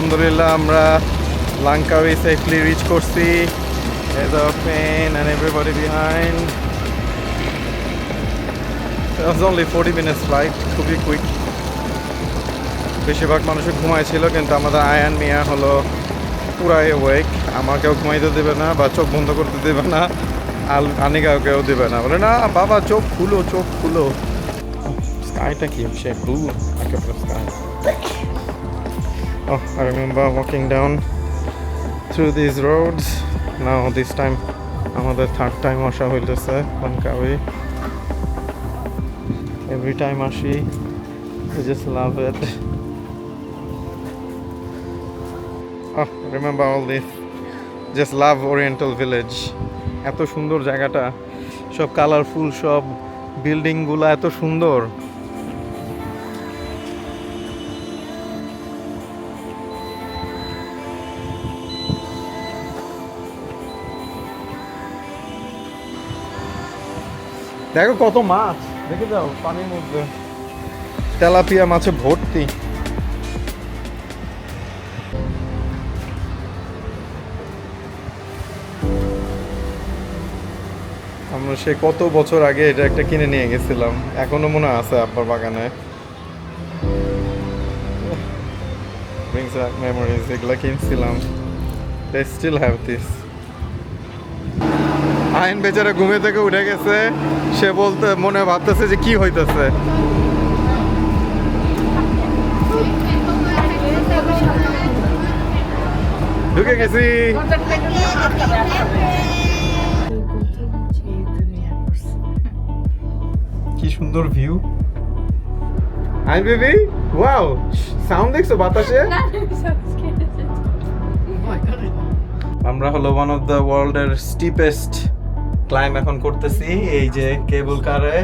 আলহামদুলিল্লাহ, আমরা Langkawi safely reach করছি। The pain and everybody behind. It was only 40 minutes flight, খুবই quick বেশিরভাগ মানুষই ঘুমাইছিল, কিন্তু আমাদের আয়ান মিয়া হলো পুরাই ওয়েক আমাকেও ঘুমাইতে দেবে না, বা চোখ বন্ধ করতে দেবে না আল আনিকাকেও দেবে না। বলে, না, বাবা, চোখ খুলো চোখ খুলো। স্কাইটা কি? সে blue sky Oh, I remember walking down through these roads. Now this time আমাদের থার্ড টাইম আসা হইতেছে বানকাউই এভরি টাইম আসি we just love it oh remember all this just love oriental village এত সুন্দর জায়গাটা সব কালারফুল সব বিল্ডিংগুলো এত সুন্দর দেখো কত মাছ। দেখে যাও, পানির মধ্যে। তেলাপিয়া মাছে ভর্তি। আমরা সে কত বছর আগে এটা একটা কিনে নিয়ে গেছিলাম। এখনও মনে আছে আব্বার বাগানে। Memories, এগুলা কিনছিলাম। Still have this আইন বেচারা ঘুমে থেকে উঠে গেছে। সে বলতে মনে ভাবতেছে যে কি হইতেছে। ঢুকে গেছি। কি সুন্দর ভিউ আইন বেবি ওয়াও সাউন্ড দেখছ বাতাসে? আমরা হলো ওয়ান অফ দ্য ওয়ার্ল্ডের স্টিপেস্ট ক্লাইম এখন করতেছি, এই যে কেবল কারে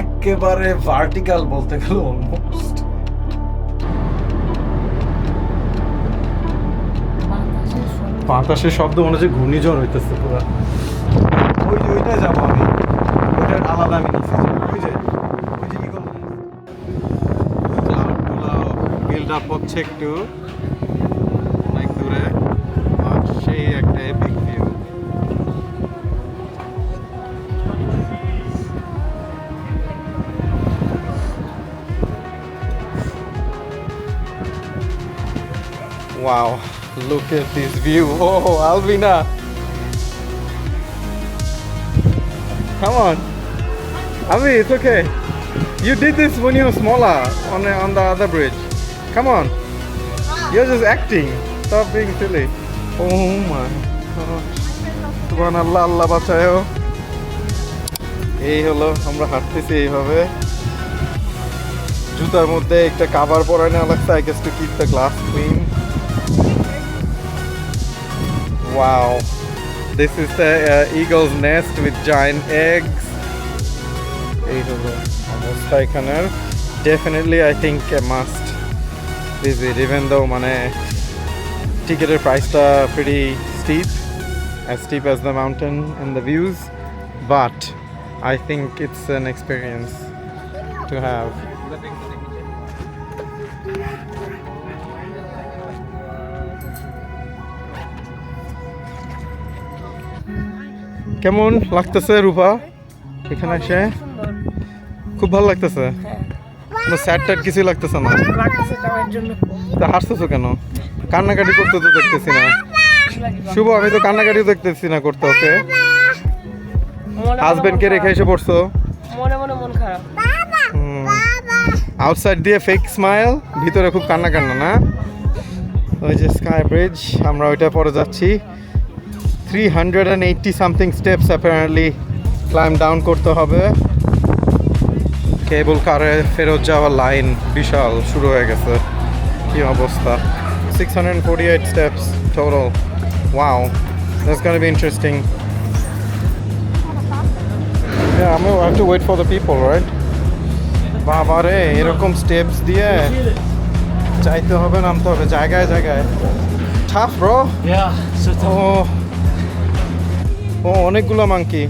একেবারে ভার্টিক্যাল বলতে গেলে অলমোস্ট বাতাসের শব্দ মনে হচ্ছে ঘূর্ণিঝড় হইতেছে পুরো। ওই যে ওইটাই যাব আমি। ওইটার আলাদা আমি ওই যে ওই যে হচ্ছে একটু। Wow, look at this view. Oh, Alvina. Come on. Avi, it's okay. You did this when you were smaller on, the- on the other bridge. Come on. You're just acting. Stop being silly. Oh my gosh. Subhanallah, আল্লাহ বাঁচায়ও এই হলো আমরা হাঁটতেছি এইভাবে জুতার মধ্যে একটা cover পরায় নেওয়া লাগছে I guess to keep the glass clean Wow. This is the uh, eagle's nest with giant eggs. এই হলো অবস্থা এখানের definitely I think must visit even though মানে টিকিটের প্রাইসটা pretty steep as steep as the mountain and the views but I think it's an experience to have কেমন লাগতেছে রূপা এখানে এসে? খুব ভালো লাগতেছে? কোনো স্যাড ট্যাড কিছুই লাগতেছে না? তা হাসতেছো কেন? কান্নাকাটি করতে তো দেখতেছি না। শুভ আমি তো কান্নাকাটিও দেখতেছি না করতে ওকে? হাজবেন্ডকে রেখে এসে পড়ছো? আউটসাইড দিয়ে ফেক স্মাইল ভিতরে খুব কান্না কান্না না? ওই যে স্কাই ব্রিজ আমরা ওইটা পরে যাচ্ছি। Three hundred and eighty something steps apparently climb down করতে হবে। কেবল কারে ফেরত যাওয়ার লাইন বিশাল শুরু হয়ে গেছে। কি অবস্থা? Six hundred forty eight steps total wow that's gonna be interesting Yeah, I'm gonna have to wait for the people, right? বাবারে এরকম স্টেপস দিয়ে চাইতে হবে নামতে হবে জায়গায় জায়গায়। Tough bro Yeah, so oh oh, অনেকগুলো মাংকি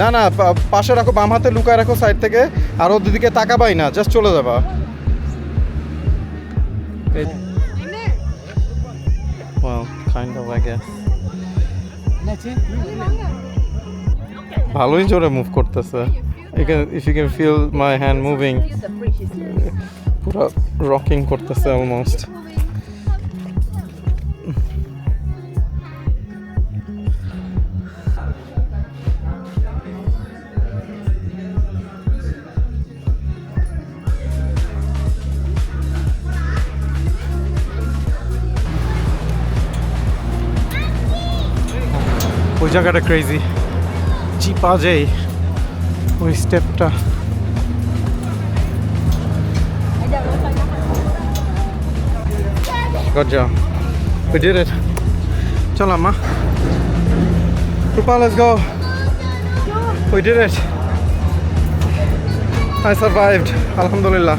না না পাশে রাখো, বাম হাতে লুকায় রাখো সাইড থেকে, আর ওর দিদিকে তাকাবাই না জাস্ট চলে যাবা। ভালোই জোরে মুভ করতেছে। If you can feel my hand moving পুরো রকিং করতেছে অলমোস্ট জায়গাটা ক্রেজি চিপা যাই ওই স্টেপটা job. We did it. চল আম্মা Rupa, let's go. We did it. I survived. আলহামদুলিল্লাহ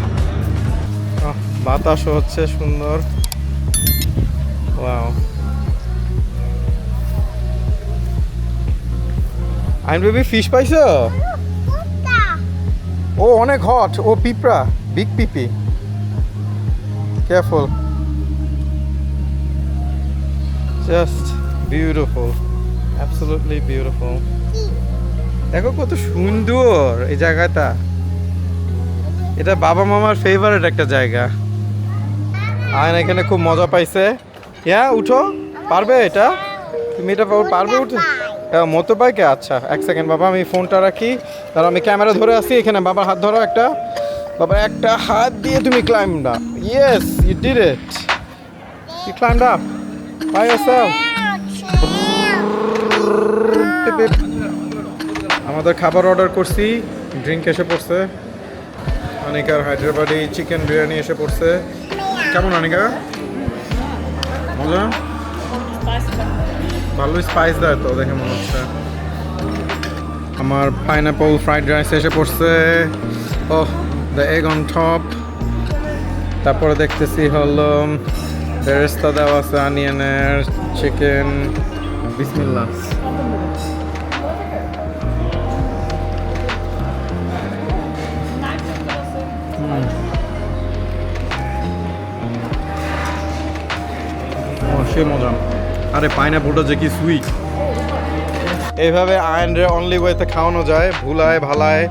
বাতাসও হচ্ছে সুন্দর ওয়াও আইন বেবি ফিশ পাইছো? ও, অনেক হট ও, পিঁপড়া বিগ পিপি careful just beautiful absolutely beautiful দেখো কত সুন্দর এই জায়গাটা। এটা বাবা মামার ফেভারিট একটা জায়গা। আয়ন এখানে খুব মজা পাইছে। হ্যাঁ উঠো। পারবে এটা? তুমি এটা পারবে উঠে? মতো বাইকে আচ্ছা এক সেকেন্ড বাবা, আমি ফোনটা রাখি। তার আমি ক্যামেরা ধরে আছি, এখানে বাবার হাত ধরো একটা। বাবা, একটা হাত দিয়ে তুমি ক্লাইম না yes you did it you climb up by yourself আমাদের খাবার অর্ডার করছি। ড্রিঙ্ক এসে পড়ছে। অনিকার হায়দ্রাবাদি চিকেন বিরিয়ানি এসে পড়ছে। কেমন, অনিকা? মজা? ভালোই স্পাইস দেয় তো, দেখে মনে হচ্ছে। আমার পাইনাপল ফ্রাইড রাইস এসে পড়ছে। ও দ্য এগ অন টপ তারপরে দেখতেছি হলো বেরেস্তা দেওয়া আছে আনিয়নের চিকেন বিসমিল্লা সে মজা। আরে পাইনাপলটা যে কি সুইট এইভাবে আয়নরে অনলি ওয়েতে খাওয়ানো যায়, ভুলায়, ভালায়,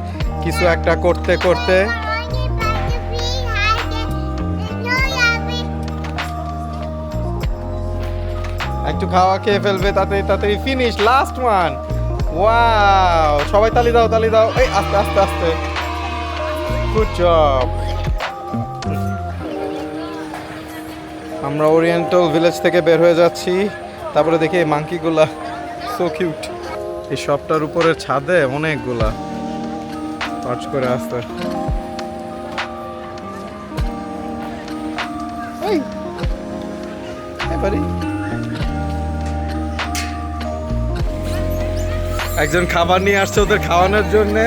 কিছু একটা করতে করতে। একটু খাওয়া খেয়ে ফেলবে তাতে তাড়াতাড়ি ফিনিশ লাস্ট ওয়ান ওয়াও সবাই তালি দাও তালি দাও। এই, আস্তে আস্তে আস্তে। গুড জব আমরা ওরিয়েন্টাল ভিলেজ থেকে বের হয়ে যাচ্ছি। তারপরে দেখি এই মাংকিগুলা সো কিউট এই শপটার উপরে ছাদে অনেকগুলা। পার্চ করে আসতে। একজন খাবার নিয়ে আসছে ওদের খাওয়ানোর জন্যে।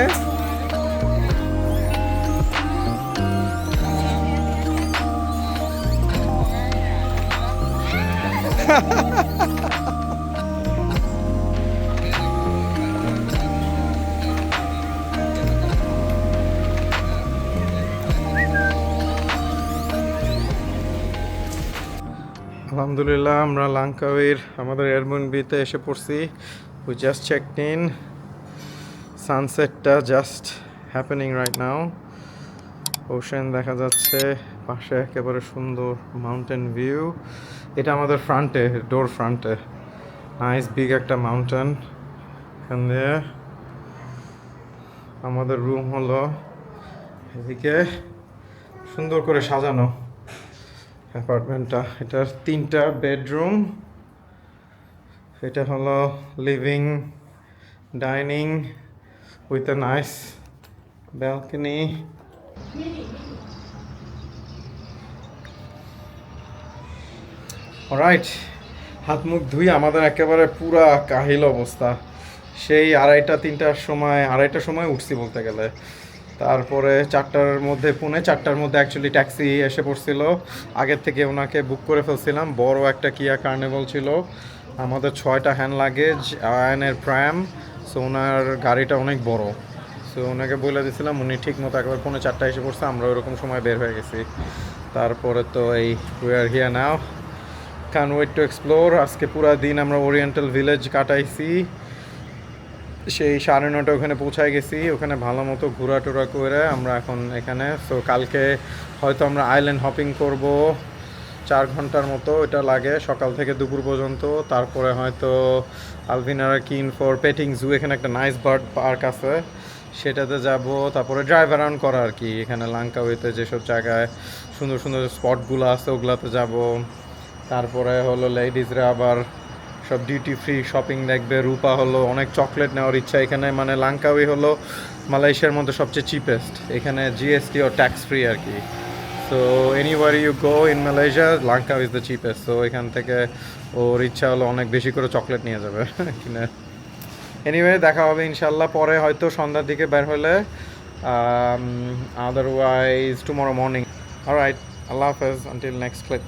আলহামদুলিল্লাহ, আমরা লাঙ্কাউয়ের আমাদের এয়ারমুনবিতে এসে পড়ছি। We just check in সানসেটটা just happening right now ocean দেখা যাচ্ছে, পাশে একেবারে সুন্দর মাউন্টেন ভিউ এটা আমাদের ফ্রন্টে ডোর ফ্রন্টে নাইস বিগ একটা মাউন্টেন এখান দিয়ে। আমাদের রুম হলো এদিকে। সুন্দর করে সাজানো। অ্যাপার্টমেন্টটা। এটার তিনটা বেডরুম। এটা হলো living, dining with a nice balcony. Right হাত মুখ ধুই আমাদের একেবারে পুরা কাহিল অবস্থা। সেই আড়াইটা, তিনটার সময়, আড়াইটার সময় উঠছি বলতে গেলে। তারপরে চারটার মধ্যে, পুনে চারটার মধ্যে অ্যাকচুয়ালি ট্যাক্সি এসে পড়ছিল। আগের থেকে ওনাকে বুক করে ফেলছিলাম। বড় একটা কিয়া কার্নিভাল ছিল। আমাদের ছয়টা হ্যান্ড লাগেজ আয়নের প্র্যাম সো ওনার গাড়িটা অনেক বড়। সো ওনাকে বলে দিয়েছিলাম উনি ঠিক মতো একবার পৌনে চারটা এসে পড়ছে, আমরা ওরকম সময় বের হয়ে গেছি। তারপরে তো এই উই আর হিয়ার নাও কান ওয়েট টু এক্সপ্লোর আজকে পুরা দিন আমরা ওরিয়েন্টাল ভিলেজ কাটাইছি। সেই সাড়ে নটা ওখানে পৌঁছায় গেছি, ওখানে ভালো মতো ঘোরা টোরা করে আমরা এখন এখানে। সো কালকে হয়তো আমরা আইল্যান্ড হপিং করব চার ঘণ্টার মতো এটা লাগে সকাল থেকে দুপুর পর্যন্ত। তারপরে হয়তো আলভিনারা কিন ফর পেটিং জু এখানে একটা নাইস বার্ড পার্ক আছে, সেটাতে যাব। তারপরে ড্রাইভ অ্যারাউন্ড করা আর কি, এখানে লাঙ্কাউইতে যেসব জায়গায় সুন্দর সুন্দর স্পটগুলো আছে, ওগুলাতে যাব। তারপরে হলো লেডিসরা আবার সব ডিউটি ফ্রি শপিং দেখবে, রূপা হলো, অনেক চকলেট নেওয়ার ইচ্ছা। এখানে মানে লাঙ্কাউই হলো মালয়েশিয়ার মধ্যে সবচেয়ে চিপেস্ট এখানে জিএসটি ও ট্যাক্স ফ্রি আর কি। So anywhere you go in Malaysia Langkawi is the cheapest so এখান থেকে ওর ইচ্ছা হলো অনেক বেশি করে চকলেট নিয়ে যাবে। কিনে এনিওয়ে দেখা হবে ইনশাল্লাহ পরে হয়তো সন্ধ্যার দিকে বের হলে আদারওয়াইজ টুমরো মর্নিং অলরাইট আল্লাহ হাফেজ। Until next clip